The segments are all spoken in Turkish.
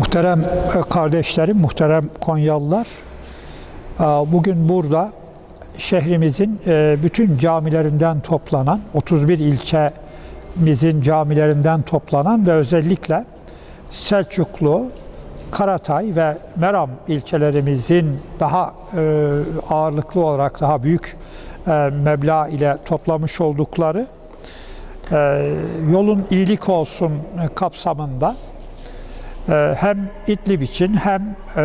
Muhterem e, kardeşlerim, muhterem Konyalılar, e, bugün burada şehrimizin e, bütün camilerinden toplanan, 31 ilçemizin camilerinden toplanan ve özellikle Selçuklu, Karatay ve Meram ilçelerimizin daha ağırlıklı olarak daha büyük meblağ ile toplamış oldukları yolun iyilik olsun kapsamında hem İdlib için hem e,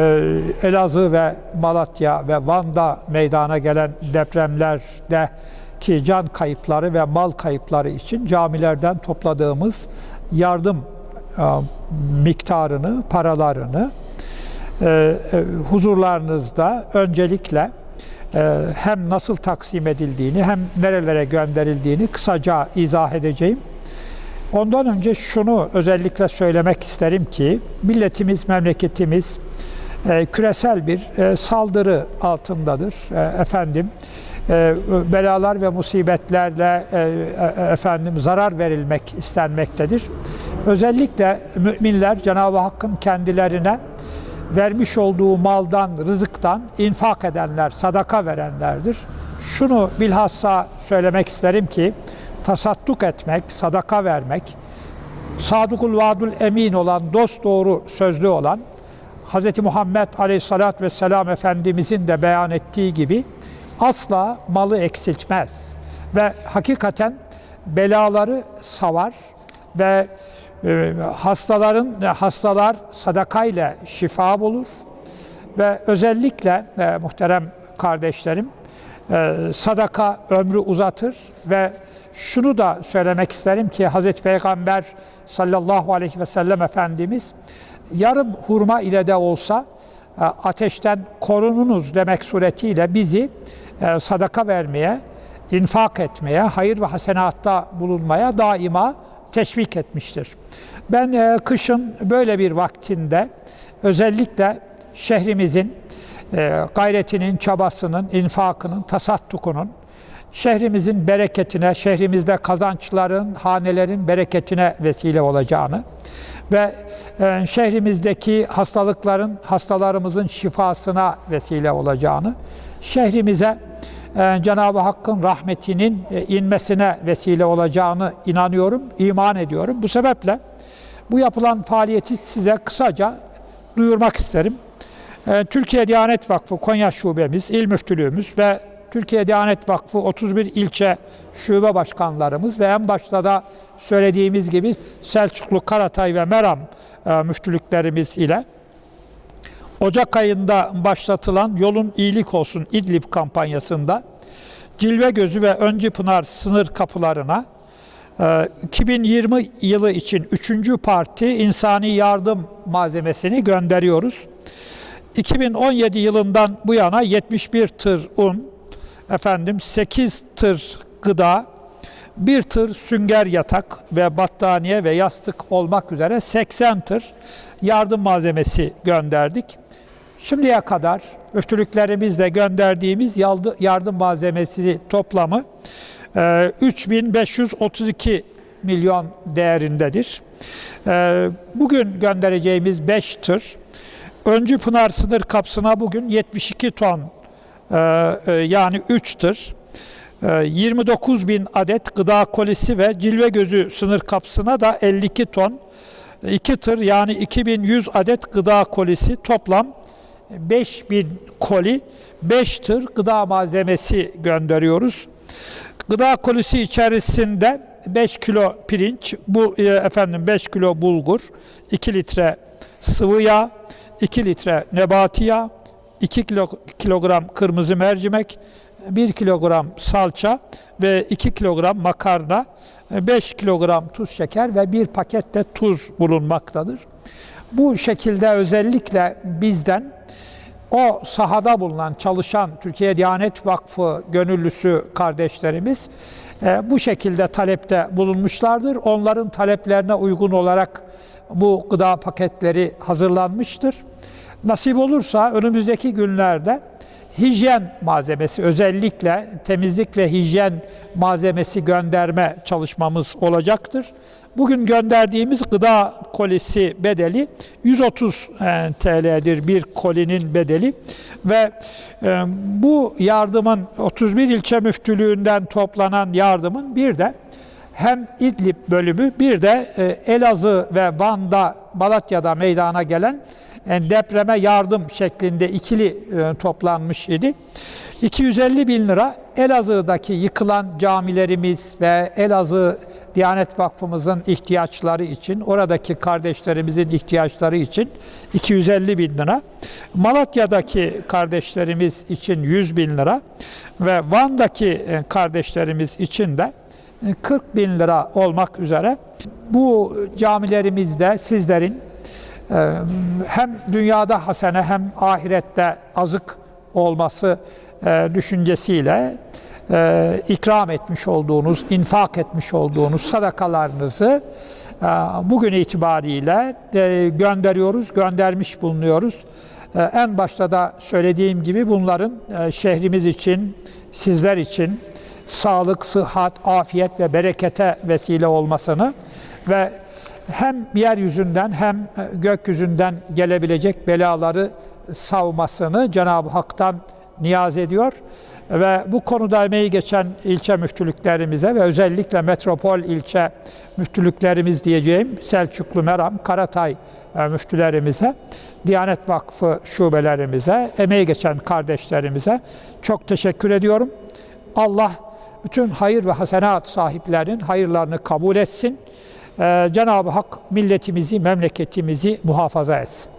Elazığ ve Malatya ve Van'da meydana gelen depremlerde ki can kayıpları ve mal kayıpları için camilerden topladığımız yardım e, miktarını, paralarını e, huzurlarınızda öncelikle hem nasıl taksim edildiğini hem nerelere gönderildiğini kısaca izah edeceğim. Ondan önce şunu özellikle söylemek isterim ki milletimiz, memleketimiz e, küresel bir e, saldırı altındadır. E, efendim belalar ve musibetlerle efendim zarar verilmek istenmektedir. Özellikle müminler Cenab-ı Hakk'ın kendilerine vermiş olduğu maldan, rızıktan infak edenler, sadaka verenlerdir. Şunu bilhassa söylemek isterim ki tasadduk etmek, sadaka vermek, sadukul vadul emin olan, dost doğru sözlü olan, Hz. Muhammed Aleyhisselatü Vesselam Efendimizin de beyan ettiği gibi asla malı eksiltmez ve hakikaten belaları savar ve e, hastaların hastalar sadakayla şifa bulur ve özellikle e, muhterem kardeşlerim e, sadaka ömrü uzatır ve şunu da söylemek isterim ki Hazreti Peygamber sallallahu aleyhi ve sellem Efendimiz yarım hurma ile de olsa e, ateşten korununuz demek suretiyle bizi e, sadaka vermeye, infak etmeye, hayır ve hasenatta bulunmaya daima teşvik etmiştir. Ben e, kışın böyle bir vaktinde özellikle şehrimizin gayretinin, çabasının, infakının, tasattukunun, şehrimizin bereketine, şehrimizde kazançların, hanelerin bereketine vesile olacağını ve e, şehrimizdeki hastalıkların, hastalarımızın şifasına vesile olacağını, şehrimize e, Cenab-ı Hakk'ın rahmetinin e, inmesine vesile olacağını inanıyorum, iman ediyorum. Bu sebeple bu yapılan faaliyeti size kısaca duyurmak isterim. Türkiye Diyanet Vakfı Konya Şubemiz, İl Müftülüğümüz ve Türkiye Diyanet Vakfı 31 ilçe şube başkanlarımız ve en başta da söylediğimiz gibi Selçuklu, Karatay ve Meram e, müftülüklerimiz ile Ocak ayında başlatılan Yolun İyilik Olsun İdlib kampanyasında Cilve Gözü ve Öncü Pınar sınır kapılarına 2020 e, yılı için 3. parti insani yardım malzemesini gönderiyoruz. 2017 yılından bu yana 71 tır un, efendim 8 tır gıda, bir tır sünger yatak ve battaniye ve yastık olmak üzere 80 tır yardım malzemesi gönderdik. Şimdiye kadar müftülüklerimizle gönderdiğimiz yardım malzemesi toplamı 3532 e, milyon değerindedir. E, bugün göndereceğimiz 5 tır Öncü Pınar sınır kapsına bugün 72 ton ee, e, yani 3 tır, 29 ee, bin adet gıda kolisi ve cilve gözü sınır kapısına da 52 ton, 2 tır yani 2100 adet gıda kolisi toplam 5000 koli, 5 tır gıda malzemesi gönderiyoruz. Gıda kolisi içerisinde 5 kilo pirinç, bu e, efendim 5 kilo bulgur, 2 litre sıvı yağ, 2 litre nebati yağ, 2 kilo, kilogram kırmızı mercimek, 1 kilogram salça ve 2 kilogram makarna, 5 kilogram tuz şeker ve bir pakette tuz bulunmaktadır. Bu şekilde özellikle bizden o sahada bulunan, çalışan Türkiye Diyanet Vakfı gönüllüsü kardeşlerimiz e, bu şekilde talepte bulunmuşlardır. Onların taleplerine uygun olarak bu gıda paketleri hazırlanmıştır. Nasip olursa önümüzdeki günlerde hijyen malzemesi özellikle temizlik ve hijyen malzemesi gönderme çalışmamız olacaktır. Bugün gönderdiğimiz gıda kolisi bedeli 130 e, TL'dir bir kolinin bedeli ve e, bu yardımın 31 ilçe müftülüğünden toplanan yardımın bir de hem İdlib bölümü bir de e, Elazığ ve Van'da Malatya'da meydana gelen depreme yardım şeklinde ikili e, toplanmış idi. 250 bin lira Elazığ'daki yıkılan camilerimiz ve Elazığ Diyanet Vakfımızın ihtiyaçları için, oradaki kardeşlerimizin ihtiyaçları için 250 bin lira, Malatya'daki kardeşlerimiz için 100 bin lira ve Van'daki e, kardeşlerimiz için de 40 bin lira olmak üzere bu camilerimizde sizlerin e, hem dünyada hasene hem ahirette azık olması e, düşüncesiyle e, ikram etmiş olduğunuz, infak etmiş olduğunuz sadakalarınızı e, bugün itibariyle e, gönderiyoruz, göndermiş bulunuyoruz. E, En başta da söylediğim gibi bunların e, şehrimiz için, sizler için sağlık, sıhhat, afiyet ve berekete vesile olmasını ve hem yeryüzünden hem e, gökyüzünden gelebilecek belaları savmasını Cenab-ı Hak'tan niyaz ediyor. Ve bu konuda emeği geçen ilçe müftülüklerimize ve özellikle metropol ilçe müftülüklerimiz diyeceğim Selçuklu, Meram, Karatay e, müftülerimize, Diyanet Vakfı şubelerimize, emeği geçen kardeşlerimize çok teşekkür ediyorum. Allah bütün hayır ve hasenat sahiplerinin hayırlarını kabul etsin. Ee, Cenab-ı Hak milletimizi, memleketimizi muhafaza etsin.